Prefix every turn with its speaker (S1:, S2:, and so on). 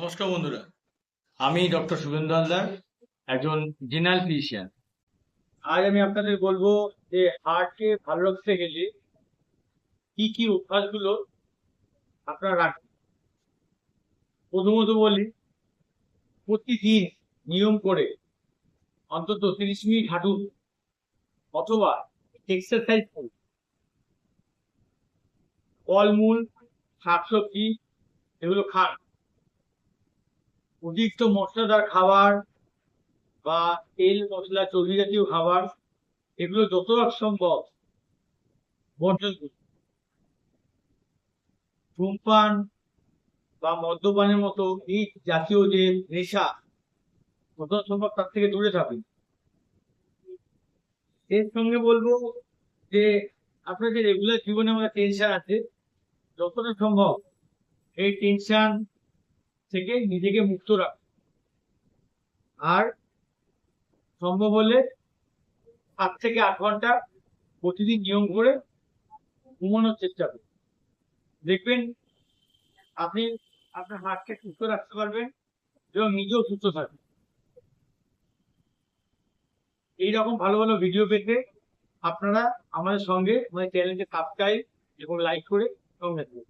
S1: নমস্কার বন্ধুরা। আমি ডক্টর শুভেন্দু হালদার, একজন জেনারেল ফিজিশিয়ান। আজ আমি আপনাদের বলব যে হার্টকে ভালো রাখতে গেলে কি কি অভ্যাসগুলো আপনারা রাখবেন। প্রথমত বলি, প্রতিদিন নিয়ম করে অন্তত তিরিশ মিনিট হাঁটুন অথবা এক্সারসাইজ করুন। ফলমূল, শাকসবজি, এগুলো খান। অতিরিক্ত মশলাদার খাবার বা তেল, মশলা, চর্বি জাতীয় খাবার, এগুলো যতটা সম্ভব বর্জন করুন। ধূমপান বা মদ্যপানের মতো এই জাতীয় যে নেশা, যতটা সম্ভব তার থেকে দূরে থাকুন। এর সঙ্গে বলব যে আপনার যে রেগুলার জীবনে আমাদের টেনশন আছে। যতটা সম্ভব এই টেনশন থেকে নিজেকে মুক্ত রাখ। আর সম্ভব হলে সাত থেকে আট ঘণ্টা প্রতিদিন নিয়ম করে ঘুমানোর চেষ্টা করুন। দেখবেন আপনি আপনার হার্টকে সুস্থ রাখতে পারবেন এবং নিজেও সুস্থ থাকবেন। এইরকম ভালো ভালো ভিডিও পেতে আপনারা আমাদের সঙ্গে আমাদের চ্যানেলকে সাবস্ক্রাইব এবং লাইক করে থাকুন।